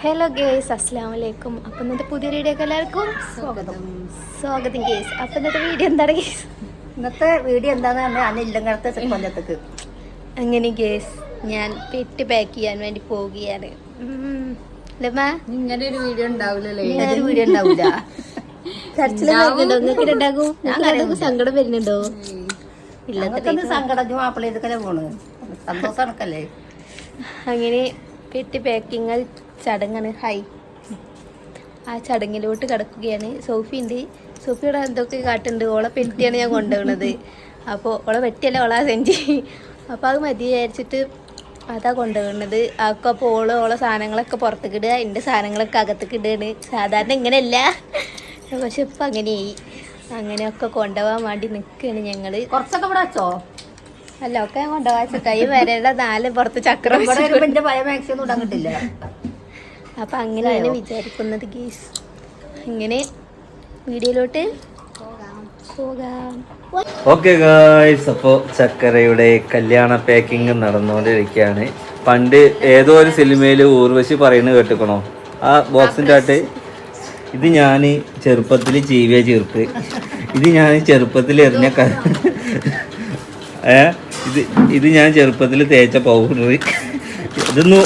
Hello guys അസ്സാം വലൈക്കും അപ്പം ഇന്നത്തെ പുതിയ വീഡിയോ എല്ലാവർക്കും സ്വാഗതം. സ്വാഗതം. ഗേസ് അപ്പൊ ഇന്നത്തെ വീഡിയോ എന്താണ് ഗേസ് ഇന്നത്തെ വീഡിയോ എന്താണെന്ന് പറഞ്ഞാൽ കൊല്ലത്തേക്ക് അങ്ങനെ ഗേസ് ഞാൻ പെറ്റ് പാക്ക് ചെയ്യാൻ വേണ്ടി പോവുകയാണ്. ഇങ്ങനെ ഒരു വീഡിയോ ഉണ്ടാവില്ലല്ലേ? വീഡിയോ ഉണ്ടാവില്ല നിങ്ങൾക്ക് ഉണ്ടാകും. സങ്കടം വരുന്നുണ്ടോ? ഞങ്ങൾക്കൊന്ന് സങ്കടം മാപ്പിള ഇതൊക്കെ പോണ് സന്തോഷം അങ്ങനെ പെറ്റ് പാക്കിങ്ങൽ ചടങ്ങാണ്. ഹൈ ആ ചടങ്ങിലോട്ട് കിടക്കുകയാണ്. സോഫി ഉണ്ട് സോഫിയുടെ എന്തൊക്കെ കാട്ടുണ്ട്? ഓളെ പെറ്റിയാണ് ഞാൻ കൊണ്ടുപോകുന്നത് അപ്പോൾ ഓളെ പെറ്റിയല്ല ഓളാ സെഞ്ചി അപ്പോൾ അത് മതി വിചാരിച്ചിട്ട് അതാ കൊണ്ടുപോകുന്നത് അതൊക്കെ അപ്പോൾ ഓൾ ഓളെ സാധനങ്ങളൊക്കെ പുറത്തേക്ക് ഇടുക. എന്റെ സാധനങ്ങളൊക്കെ അകത്തേക്ക് ഇടുകയാണ്. സാധാരണ ഇങ്ങനെയല്ല. പക്ഷെ ഇപ്പം അങ്ങനെയായി. അങ്ങനെയൊക്കെ കൊണ്ടുപോകാൻ വേണ്ടി നിൽക്കുകയാണ് ഞങ്ങൾ കുറച്ചൊക്കെ ഇവിടെ വെച്ചോ? അല്ല ഒക്കെ ഞാൻ കൊണ്ടുപോകാൻ കൈ വരേണ്ട നാല് പുറത്ത് ചക്രം എന്റെ ഭയ മാക്സി ഒന്നും ഇടാൻ കിട്ടില്ല. അപ്പൊ അങ്ങനെയാണ് വിചാരിക്കുന്നത് ഗീസ്. ഇങ്ങനെ വീഡിയോയിലോട്ട് ഓക്കെ ഗായ്സ് അപ്പോൾ ചക്കരയുടെ കല്യാണ പാക്കിംഗ് നടന്നുകൊണ്ടിരിക്കുകയാണ്. പണ്ട് ഏതോ ഒരു സിനിമയിൽ ഊർവശി പറയുന്നത് കേട്ടുക്കണോ? ആ ബോക്സിന്റെ ആട്ട്. ഇത് ഞാൻ ചെറുപ്പത്തിൽ ചീവിയ ചീർപ്പ് ഇത് ഞാൻ ചെറുപ്പത്തിൽ എറിഞ്ഞ ഇത് ഇത് ഞാൻ ചെറുപ്പത്തിൽ തേച്ച പൗഡർ ഇതൊന്നും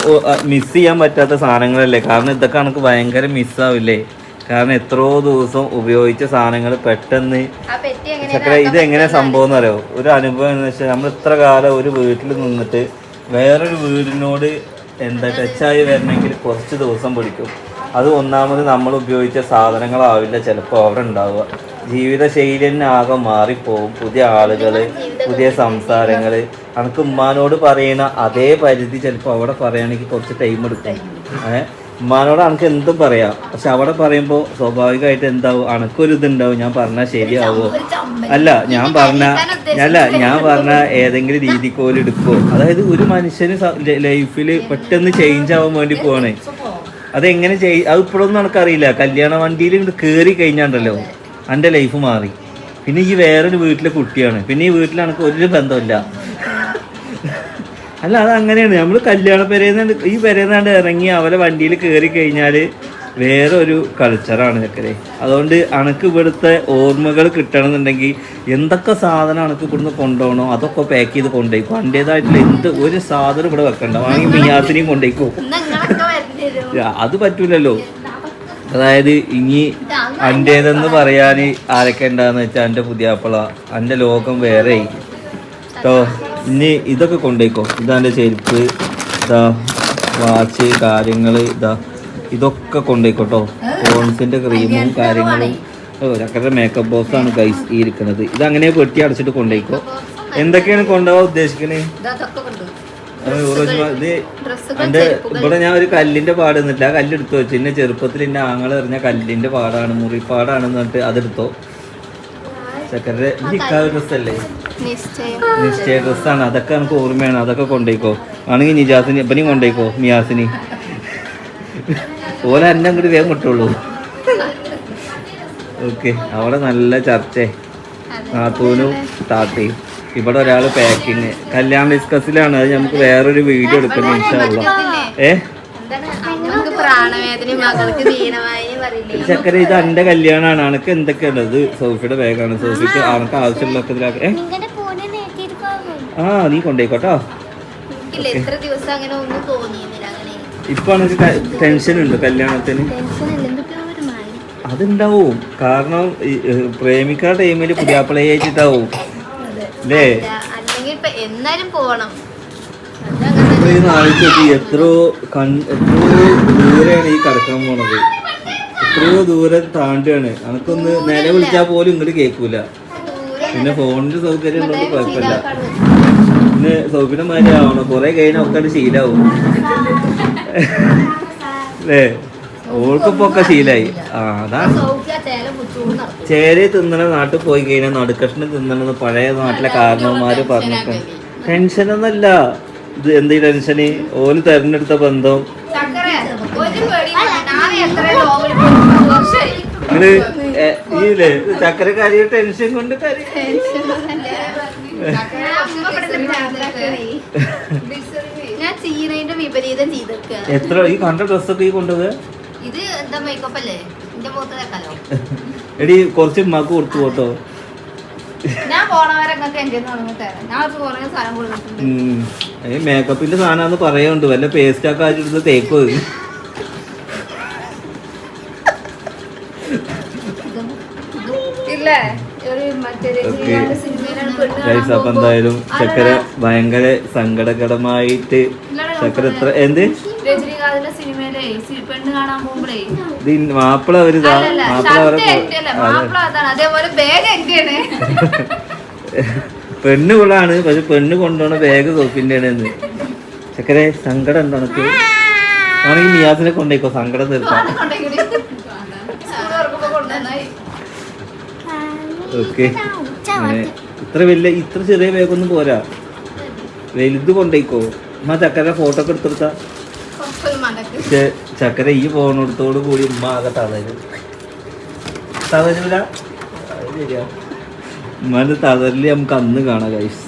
മിസ് ചെയ്യാൻ പറ്റാത്ത സാധനങ്ങളല്ലേ? കാരണം ഇതൊക്കെ എനിക്ക് ഭയങ്കര മിസ്സാവില്ലേ കാരണം എത്രയോ ദിവസം ഉപയോഗിച്ച സാധനങ്ങൾ പെട്ടെന്ന് ചക്കര ഇത് എങ്ങനെ സംഭവം എന്ന് അറിയോ ഒരു അനുഭവം എന്ന് വെച്ചാൽ നമ്മൾ ഇത്ര കാലം ഒരു വീട്ടിൽ നിന്നിട്ട് വേറൊരു വീടിനോട് എന്താ ടച്ചായി വരണമെങ്കിൽ കുറച്ച് ദിവസം പിടിക്കും. അത് ഒന്നാമത് നമ്മൾ ഉപയോഗിച്ച സാധനങ്ങളാവില്ല ചിലപ്പോൾ അവിടെ ഉണ്ടാവുക. ജീവിതശൈലി തന്നെ ആകെ മാറിപ്പോവും പുതിയ ആളുകൾ പുതിയ സംസാരങ്ങൾ അനക്ക് ഉമ്മാനോട് പറയണ അതേ പരിധി ചിലപ്പോൾ അവിടെ പറയുകയാണെങ്കിൽ കുറച്ച് ടൈം എടുക്കും. ഏഹ്? ഉമ്മാനോട് അനക്ക് എന്തും പറയാം. പക്ഷെ അവിടെ പറയുമ്പോൾ സ്വാഭാവികമായിട്ട് എന്താവും? അനക്കൊരു ഇതുണ്ടാവും. ഞാൻ പറഞ്ഞാൽ ശരിയാവോ? അല്ല ഞാൻ പറഞ്ഞ അല്ല ഞാൻ പറഞ്ഞ ഏതെങ്കിലും രീതിക്ക് പോലും എടുക്കുമോ അതായത് ഒരു മനുഷ്യന് ലൈഫിൽ പെട്ടെന്ന് ചേഞ്ച് ആവാൻ വേണ്ടി പോവാണ്. അതെങ്ങനെ ചെയ് അത് ഇപ്പോഴൊന്നും എനിക്കറിയില്ല കല്യാണ വണ്ടിയിൽ കയറി കഴിഞ്ഞാണ്ടല്ലോ. എന്റെ ലൈഫ് മാറി. പിന്നെ ഈ വേറൊരു വീട്ടിലെ കുട്ടിയാണ്. പിന്നെ ഈ വീട്ടിലാണെങ്കിൽ ഒരു ബന്ധമില്ല അല്ല അത് അങ്ങനെയാണ്. നമ്മൾ കല്യാണ പെരേന്ന് ഈ പെരേന്നാണ്ട് ഇറങ്ങി അവരെ വണ്ടിയിൽ കയറി കഴിഞ്ഞാൽ വേറെ ഒരു കൾച്ചറാണ് ചക്കരെ. അതുകൊണ്ട് അനക്ക് ഇവിടുത്തെ ഓർമ്മകൾ കിട്ടണമെന്നുണ്ടെങ്കിൽ എന്തൊക്കെ സാധനം അനക്ക് ഇവിടുന്ന് കൊണ്ടുപോകണോ അതൊക്കെ പാക്ക് ചെയ്ത് കൊണ്ടുപോയി. അതിന്റെതായിട്ടുള്ള എന്ത് ഒരു സാധനം ഇവിടെ വെക്കണ്ട. വാങ്ങി മിയാസിനെയും കൊണ്ടുപോയിക്കോ. അത് പറ്റൂലല്ലോ. അതായത് ഇനി അന്റേതെന്ന് പറയാൻ ആരൊക്കെ ഉണ്ടാന്ന് വെച്ചാൽ എന്റെ പുതിയാപ്പള എന്റെ ലോകം വേറെ. കേട്ടോ ഇനി ഇതൊക്കെ കൊണ്ടുപോയിക്കോ ഇതാ എന്റെ ചെരുപ്പ് ഇതാ വാച്ച് കാര്യങ്ങൾ ഇതാ ഇതൊക്കെ കൊണ്ടുപോയിക്കോട്ടോ ഫോൺസിന്റെ ക്രീമും കാര്യങ്ങളും. ഒരക്കരുടെ മേക്കപ്പ് ബോക്സ് ആണ് ഗൈസ് ഈ ഇരിക്കുന്നത് ഇത് അങ്ങനെ പെട്ടി അടച്ചിട്ട് കൊണ്ടുപോയിക്കോ എന്തൊക്കെയാണ് കൊണ്ടുപോകാൻ ഉദ്ദേശിക്കുന്നത് എന്റെ ഇവിടെ ഞാൻ ഒരു കല്ലിന്റെ പാട് നിന്നിട്ട് ആ കല്ല് എടുത്തു വെച്ചു. എന്നെ ചെറുപ്പത്തിൽ എന്റെ ആങ്ങൾ എറിഞ്ഞ കല്ലിന്റെ പാടാണ് മുറിപ്പാടാണ് പറഞ്ഞിട്ട് അതെടുത്തോ. നിക്കാ ഡ്രസ്സല്ലേ? നിശ്ചയം. നിശ്ചയ ഡ്രസ്സാണ്. അതൊക്കെ നമുക്ക് ഓർമ്മയാണ്. അതൊക്കെ കൊണ്ടേക്കോ ആണെങ്കിൽ നിജാസിനി ഇപ്പനെയും കൊണ്ടേക്കോ മിയാസിനി. ഓല എന്നെ അങ്ങോട്ട് വേഗം കിട്ടുള്ളൂ ഓക്കെ. അവിടെ നല്ല ചർച്ചേ നാത്തൂനും താത്തയും. ഇവിടെ ഒരാൾ പാക്കിങ് കല്യാണ ഡിസ്കസിലാണ് അത് നമുക്ക് വേറൊരു വീഡിയോ എടുക്കണം ഇൻഷാല്ല ഏ? ചക്കര ഇത് എന്റെ കല്യാണമാണ് അനക്ക് എന്തൊക്കെയാണ് ഇത്? സോഫിയുടെ ബാഗാണ്. സോഫിക്ക് ആവശ്യമുള്ളൊക്കെ ഇതിലാക്ക ഏ? ആ നീ അങ്ങനെ ഇപ്പൊ എനിക്ക് ടെൻഷൻ ഉണ്ട് കല്യാണത്തിന്. അതുണ്ടാവും കാരണം പ്രേമിക്കാ ടൈമിൽ പുതിയാപ്പിളയായിട്ടാവും അല്ലേ അല്ലെങ്കിൽ ഇപ്പൊ എന്നാലും പോണം. ഇത്രയും നാളിൽ എത്രയോ കൺ എത്രയോ ദൂരെയാണ് ഈ കടക്കാൻ പോണത്. എത്രയോ ദൂരം താണ്ടാണ് അനക്കൊന്ന് നേരെ വിളിച്ചാൽ പോലും ഇങ്ങോട്ട് കേൾക്കൂല പിന്നെ ഫോണിന്റെ സൗകര്യം ഉള്ളത് കുഴപ്പമില്ല. പിന്നെ സൗകര്യം മാതിരി ആവണം. കുറെ കഴിഞ്ഞാൽ ഒക്കെ ശീലാവും. അല്ലേ ഓൾക്കിപ്പോ ഒക്കെ ശീലായി. ആ അതാണ് ചേരി തിന്നണ നാട്ടിൽ പോയി കഴിഞ്ഞാൽ നടുക്കഷ്ണം തിന്നണെന്ന് പഴയ നാട്ടിലെ കാരണവന്മാര് പറഞ്ഞിട്ട്. ടെൻഷനൊന്നല്ല ഇത് എന്ത് ടെൻഷന്? ഓൽ തെരഞ്ഞെടുത്ത ബന്ധം. നിങ്ങൾ ഏ, ഈ കാര്യ ചക്കരക്കാരി ടെൻഷൻ കൊണ്ട് എത്ര ഈ കണ്ട ഡ്രസ്സൊക്കെ ഈ കൊണ്ടുപോകുക ഇത് എന്താ മേക്കപ്പ് അല്ലേ? എന്റെ മുഖത്ത് എടി കുറച്ച് ഉമ്മാക്ക് കൊടുത്തു പോട്ടോ. ഞാൻ പോണവരെ എന്റെ തരാം. ഞാൻ കുറെ സാധനം കൊടുത്തിട്ടുണ്ട്. മേക്കപ്പിന്റെ വല്ല പേസ്റ്റ് ഒക്കെ ആയിട്ട് തേക്കോ? ഇല്ലേ? അപ്പൊ എന്തായാലും ചക്കര ഭയങ്കര സങ്കടകരമായിട്ട് ചക്കര എത്ര എന്ത്? രജനീകാന്തിന്റെ സിനിമയിലെ പെണ്ണ് കാണാൻ പോകുമ്പോഴേ മാപ്പിള ഒരു മാപ്പിള അതാണ്. അതേപോലെ ബാഗ് എന്റെയാണ് പെണ്ണ് കൊള്ളാണ് പക്ഷെ പെണ്ണ് കൊണ്ടുപോണ ബാഗ് സോപ്പിന്റെ ആണ് ചക്കരെ സങ്കടം ഉണ്ടോ എനിക്ക് ആണെങ്കിൽ നിയാസിനെ കൊണ്ടേക്കോ സങ്കടം തീർക്കാം. ഓക്കെ. ഇത്ര വലിയ ഇത്ര ചെറിയ ബാഗൊന്നും പോരാ. വലുത് കൊണ്ടേക്കോ. എന്നാ ചക്കര ഫോട്ടോ ഒക്കെ എടുത്തെടുത്താ ചക്കര ഈ ഫോണെടുത്തോട് കൂടി ഉമ്മ ആകെ തളരും. തളരില്ല ഉമ്മാന്റെ തളരിൽ നമുക്ക് അന്ന് കാണാം ഗൈസ്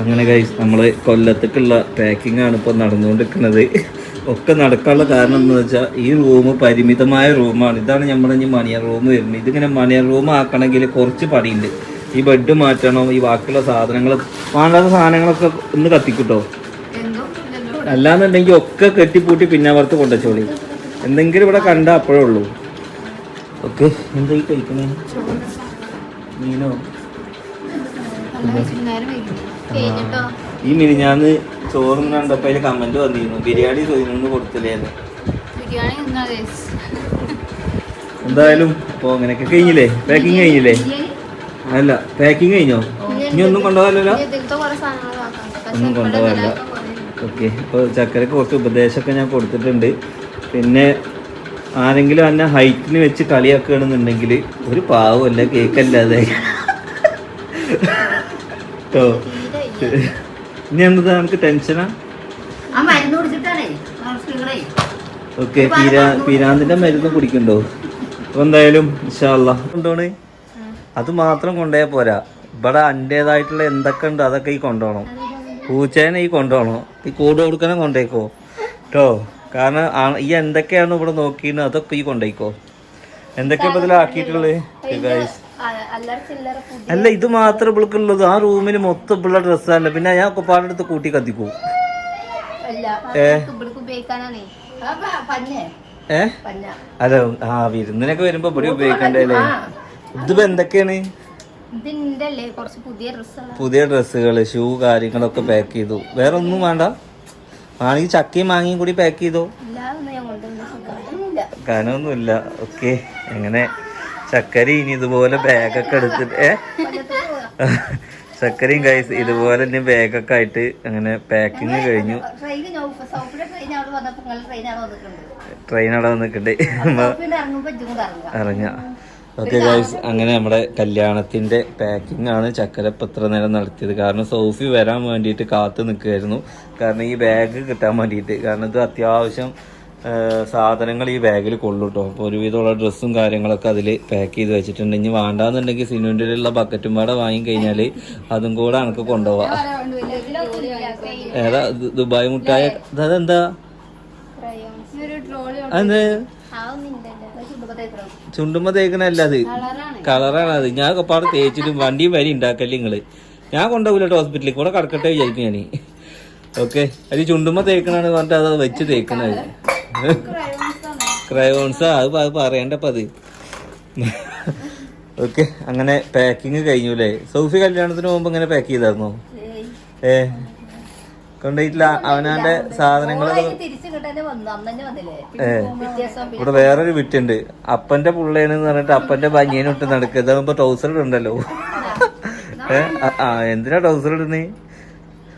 അങ്ങനെ ഗൈസ് നമ്മൾ കൊല്ലത്തേക്കുള്ള പാക്കിംഗ് ആണ് ഇപ്പൊ നടന്നുകൊണ്ടിരിക്കുന്നത്. ഒക്കെ നടക്കാനുള്ള കാരണം എന്ന് വെച്ചാൽ ഈ റൂം പരിമിതമായ റൂമാണ് ഇതാണ് നമ്മുടെ ഇനി മണിയർ റൂം വരുന്നത്. ഇതിങ്ങനെ മണിയർ റൂം ആക്കണമെങ്കിൽ കുറച്ച് പണിയുണ്ട്. ഈ ബെഡ് മാറ്റണം ഈ ബാക്കിയുള്ള സാധനങ്ങൾ വേണ്ടാത്ത സാധനങ്ങളൊക്കെ ഒന്ന് കത്തിക്കിട്ടോ. അല്ലാന്നുണ്ടെങ്കിൽ ഒക്കെ കെട്ടിപ്പൂട്ടി പിന്നെ അവർക്ക് കൊണ്ടുവച്ചോളി. എന്തെങ്കിലും ഇവിടെ കണ്ട അപ്പോഴേ ഉള്ളൂ. ഓക്കെ എന്തായി ഈ കഴിക്കണേ? മീനോ? ഈ മിനിഞ്ഞാന്ന് ചോറും കണ്ടപ്പോ അതിൽ കമന്റ് വന്നിരുന്നു. ബിരിയാണി ചോദിക്കുന്നു കൊടുത്തില്ലേ എന്തായാലും ഇപ്പൊ അങ്ങനെയൊക്കെ കഴിഞ്ഞില്ലേ? പാക്കിങ് കഴിഞ്ഞില്ലേ? അല്ല പാക്കിങ് കഴിഞ്ഞോ? ഇനി ഒന്നും കൊണ്ടുപോകാനല്ലോ ഒന്നും കൊണ്ടുപോകാനല്ലോ. ഓക്കെ. അപ്പോൾ ചക്കരക്ക് കുറച്ച് ഉപദേശമൊക്കെ ഞാൻ കൊടുത്തിട്ടുണ്ട്. പിന്നെ ആരെങ്കിലും എന്നെ ഹൈറ്റിന് വെച്ച് കളിയാക്കുകയാണെന്നുണ്ടെങ്കിൽ ഒരു പാവമല്ല കേക്കല്ലാതെ കേട്ടോ. ഇനി എന്താ നമുക്ക് ടെൻഷനാ ഓക്കെ പീരാ പീരാന്തിന്റെ മരുന്ന് കുടിക്കണ്ടോ അപ്പൊ എന്തായാലും ഇൻഷാല്ല കൊണ്ടോണ്? അത് മാത്രം കൊണ്ടുപോയാൽ പോരാ. ഇവിടെ അന്റേതായിട്ടുള്ള എന്തൊക്കെ ഉണ്ട് അതൊക്കെ ഈ കൊണ്ടുപോകണം. പൂച്ചേനെ ഈ കൊണ്ടുപോകണോ? ഈ കൂട് കൊടുക്കണം കൊണ്ടേക്കോ? കേട്ടോ കാരണം ഈ എന്തൊക്കെയാണ് ഇവിടെ നോക്കിയിരുന്നത് അതൊക്കെ ഈ കൊണ്ടേക്കോ. എന്തൊക്കെ ഇതിലാക്കിയിട്ടുള്ളത് അല്ല ഇത് മാത്രം ഇവൾക്കുള്ളത്. ആ റൂമിൽ മൊത്തം ഇപ്പുള്ള ഡ്രസ്സല്ല പിന്നെ ഞാൻ കുപ്പാടെടുത്ത് കൂട്ടി കത്തിക്കൂ. ഏ? അല്ല ആ വിരുന്നിനൊക്കെ വരുമ്പോ ഇവിടെ ഉപയോഗിക്കണ്ടേ അല്ലേ? ഇതിപ്പോ എന്തൊക്കെയാണ്? പുതിയ ഡ്രസ്സുകൾ ഷൂ കാര്യങ്ങളൊക്കെ പാക്ക് ചെയ്തു. വേറെ ഒന്നും വേണ്ട ആണെങ്കിൽ ചക്കയും മാങ്ങയും കൂടി പാക്ക് ചെയ്തോ? കനൊന്നുമില്ല ഓക്കെ. എങ്ങനെ? ചക്കര ഇനി ഇതുപോലെ ബാഗൊക്കെ എടുത്തിട്ട് ഏ? ചക്കരയും കൈസ് ഇതുപോലെ തന്നെ ബാഗൊക്കെ ആയിട്ട് അങ്ങനെ പാക്കിങ് കഴിഞ്ഞു. ട്രെയിൻ അവിടെ വന്നിട്ടുണ്ട്. ട്രെയിൻ ഓക്കെ ഗൈസ് അങ്ങനെ നമ്മുടെ കല്യാണത്തിന്റെ പാക്കിംഗ് ആണ് ചക്കരപ്പ് ഇത്ര നേരം നടത്തിയത്. കാരണം സോഫി വരാൻ വേണ്ടിയിട്ട് കാത്തു നിൽക്കുകയായിരുന്നു കാരണം ഈ ബാഗ് കിട്ടാൻ വേണ്ടിയിട്ട്. കാരണം ഇത് അത്യാവശ്യം സാധനങ്ങൾ ഈ ബാഗിൽ കൊള്ളു കേട്ടോ അപ്പോൾ ഒരുവിധമുള്ള ഡ്രസ്സും കാര്യങ്ങളൊക്കെ അതിൽ പാക്ക് ചെയ്ത് വെച്ചിട്ടുണ്ട്. ഇനി വേണ്ടാന്നുണ്ടെങ്കിൽ സിനുവിന്റെ ഉള്ള ബക്കറ്റും പാടെ വാങ്ങി കഴിഞ്ഞാൽ അതും കൂടെ എനിക്ക് കൊണ്ടുപോവാം. ഏതാ? ദുബായ് മുട്ടായ? അതെന്താ? അത് ചുണ്ടുമ്പോ തേക്കണല്ല അത്. കളറാണ്. അത്. ഞാൻ പാടെ തേച്ചിട്ടും വണ്ടിയും വരി ഉണ്ടാക്കല്ലേ നിങ്ങൾ. ഞാൻ കൊണ്ടുപോകില്ല ഹോസ്പിറ്റലിൽ കൂടെ കടക്കട്ടെ വിചാരിക്കും ഞാൻ ഓക്കെ അത് ചുണ്ടുമ്പോ തേക്കണാണ് പറഞ്ഞിട്ട് അത് വെച്ച് തേക്കണത്. ക്രയോൺസാ അത് പറയണ്ടപ്പ അത്. ഓക്കെ അങ്ങനെ പാക്കിങ് കഴിഞ്ഞു അല്ലേ സൗഫി കല്യാണത്തിന് പോകുമ്പോ ഇങ്ങനെ പാക്ക് ചെയ്തായിരുന്നോ? ഏ? കൊണ്ടുപോയിട്ടില്ല. അവനാന്റെ സാധനങ്ങളൊക്കെ ഏ. ഇവിടെ വേറൊരു വിറ്റുണ്ട്. അപ്പന്റെ പുള്ളേനെന്ന് പറഞ്ഞിട്ട് അപ്പന്റെ ബനിയനിട്ട് നടക്കുക. ഇതാകുമ്പോ ട്രൗസർ ഇടണ്ടല്ലോ. ഏ? ആ- ആ എന്തിനാ ട്രൗസർ ഇടുന്നേ?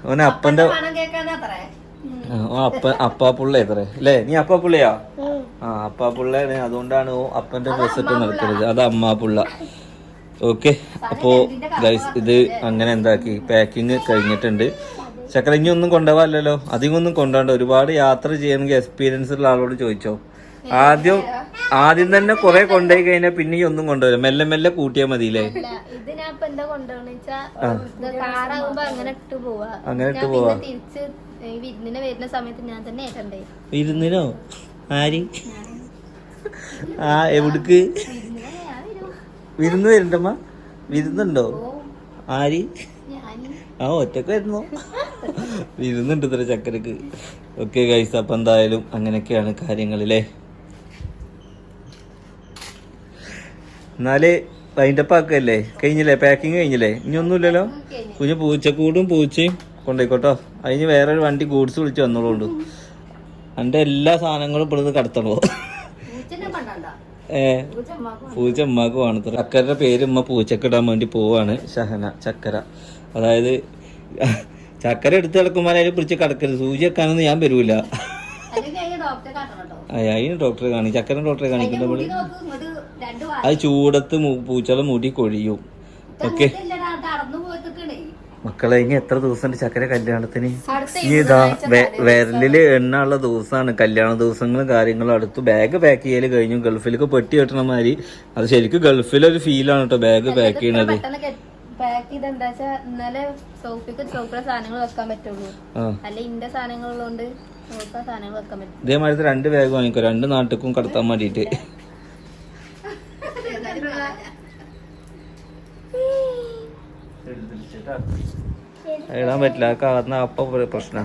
ഓനെ അപ്പന്റെ അപ്പ അപ്പാ പുള്ള എത്ര അല്ലേ? നീ അപ്പാ പുള്ളയാ? ആ അപ്പാ പുള്ളയാണ് അതുകൊണ്ടാണ് ഓ അപ്പന്റെ ഡ്രസ് ഇട്ട് നടക്കുന്നത് അത് അമ്മാ പുള്ള. ഓക്കെ. അപ്പോ ഗൈസ് ഇത് അങ്ങനെ എന്താക്കി? പാക്കിങ് കഴിഞ്ഞിട്ടുണ്ട്. ചക്കര ഒന്നും കൊണ്ടുപോകാല്ലോ അധികം ഒന്നും കൊണ്ടുപോകണ്ട. ഒരുപാട് യാത്ര ചെയ്യണമെങ്കിൽ എക്സ്പീരിയൻസ് ഉള്ള ആളോട് ചോദിച്ചോ. ആദ്യം ആദ്യം തന്നെ കുറെ കൊണ്ടുപോയി കഴിഞ്ഞാൽ പിന്നെ ഒന്നും കൊണ്ടുവരും മെല്ലെ മെല്ലെ കൂട്ടിയാൽ മതിയില്ലേ? അങ്ങനെ ഇട്ട് പോവാ. വിരുന്നിന് ആര്? ആ എവിടക്ക്? വിരുന്ന് വരുന്നുണ്ടോ? വിരുന്നുണ്ടോ ആര്? ആ ഒറ്റയ്ക്ക് വരുന്നു. വിരുന്നുണ്ട് ഇത്ര ചക്കരക്ക്. ഓക്കെ ഗൈസ് അപ്പൊ എന്തായാലും അങ്ങനെയൊക്കെയാണ് കാര്യങ്ങളില്ലേ എന്നാൽ അതിന്റെ പാക്കല്ലേ കഴിഞ്ഞില്ലേ? പാക്കിങ് കഴിഞ്ഞില്ലേ? ഇനി ഒന്നുമില്ലല്ലോ? കുഞ്ഞ് പൂച്ചക്കൂടും പൂച്ചയും കൊണ്ടുപോയിക്കോട്ടോ അതിന് വേറൊരു വണ്ടി ഗൂഡ്സ് വിളിച്ച് വന്നോളൂ എന്റെ എല്ലാ സാധനങ്ങളും ഇവിടുന്ന് കടത്തണോ? ഏ പൂച്ച ഉമ്മാക്ക് വേണത്ര ചക്കരയുടെ പേര് ഉമ്മ പൂച്ചക്കിടാൻ വേണ്ടി പോവാണ്. ഷഹന ചക്കര. അതായത് ചക്കര എടുത്ത് കിടക്കുമ്പോൾ അതിനെ പിടിച്ച് കിടക്കരുത്. സൂചി വെക്കാനൊന്നും ഞാൻ വരൂല. അതിന് ഡോക്ടറെ കാണി. ചക്കര ഡോക്ടറെ കാണിക്കുന്ന നമ്മൾ അത് ചൂടത്ത് പൂച്ചകളെ മുടി കൊഴിയും. ഓക്കെ. മക്കളെ ഇനി എത്ര ദിവസമുണ്ട് ചക്കര കല്യാണത്തിന്? ഈ ഇതാ വിരലിൽ എണ്ണ ഉള്ള ദിവസമാണ് കല്യാണ ദിവസങ്ങളും കാര്യങ്ങളും അടുത്ത് ബാഗ് പാക്ക് ചെയ്യൽ കഴിഞ്ഞു. ഗൾഫിലേക്ക് പെട്ടി കെട്ടണ മാതിരി അത് ശരിക്കും ഗൾഫിലൊരു ഫീലാണ് കേട്ടോ ബാഗ് പാക്ക് ചെയ്യണത്. പാക്ക് ചെയ്ത് എന്താ വെച്ചാ ഇന്നലെ സോഫിക്ക് സോഫിയുടെ സാധനങ്ങൾ വെക്കാൻ പറ്റുള്ളൂ. അല്ലെ ഇന്റെ സാധനങ്ങളുള്ളതുകൊണ്ട് സോഫ സാധനങ്ങൾ വെക്കാൻ പറ്റും. ഇതേമാതിരി രണ്ട് ബാഗ് വാങ്ങിക്കോ. രണ്ട് നാട്ടിക്കും കടത്താൻ വേണ്ടിട്ട് ഇടാൻ പറ്റില്ല. കാരണ അപ്പൊ പ്രശ്ന.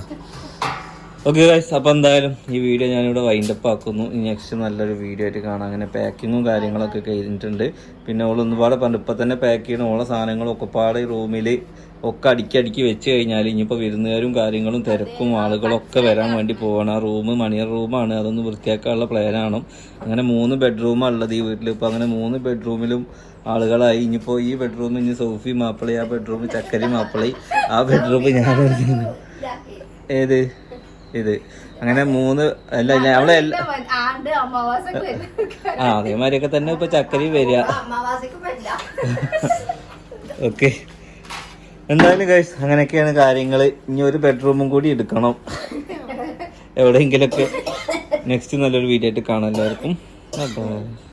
ഓക്കെ ഗൈസ് അപ്പോൾ എന്തായാലും ഈ വീഡിയോ ഞാനിവിടെ വൈൻഡപ്പ് ആക്കുന്നു. ഇനി നെക്സ്റ്റ് നല്ലൊരു വീഡിയോ ആയിട്ട് കാണാം. അങ്ങനെ പാക്കിങ്ങും കാര്യങ്ങളൊക്കെ കഴിഞ്ഞിട്ടുണ്ട്. പിന്നെ ഓൾ ഒന്നുപാട് പറഞ്ഞു ഇപ്പം തന്നെ പാക്ക് ചെയ്യണം. ഓളെ സാധനങ്ങളും ഒക്കെ പാടെ റൂമിൽ ഒക്കെ അടുക്കി അടുക്കി വെച്ച് കഴിഞ്ഞാൽ ഇനിയിപ്പോൾ വിരുന്നുകാരും കാര്യങ്ങളും തിരക്കും ആളുകളൊക്കെ വരാൻ വേണ്ടി പോകണം ആ റൂം മണിയർ റൂമാണ് അതൊന്ന് വൃത്തിയാക്കാനുള്ള പ്ലാനാണ് അങ്ങനെ മൂന്ന് ബെഡ്റൂമാണ് ഉള്ളത് ഈ വീട്ടിൽ ഇപ്പോൾ അങ്ങനെ മൂന്ന് ബെഡ്റൂമിലും ആളുകളായി. ഇനിയിപ്പോൾ ഈ ബെഡ്റൂം ഇനി സോഫി മാപ്പിളി ആ ബെഡ്റൂം ചക്കരി മാപ്പിളി ആ ബെഡ്റൂം ഞാൻ ഏത്? ഇത്. അങ്ങനെ മൂന്ന് അല്ല നമ്മളെ ആ അതേമാതിരിയൊക്കെ തന്നെ ഇപ്പൊ ചക്കരി വരിക. ഓക്കെ. എന്തായാലും ഗൈസ് അങ്ങനെയൊക്കെയാണ് കാര്യങ്ങൾ ഇനി ഒരു ബെഡ്റൂമും കൂടി എടുക്കണം. എവിടെയെങ്കിലൊക്കെ. നെക്സ്റ്റ് നല്ലൊരു വീഡിയോ ആയിട്ട് കാണാം എല്ലാവർക്കും. ബൈ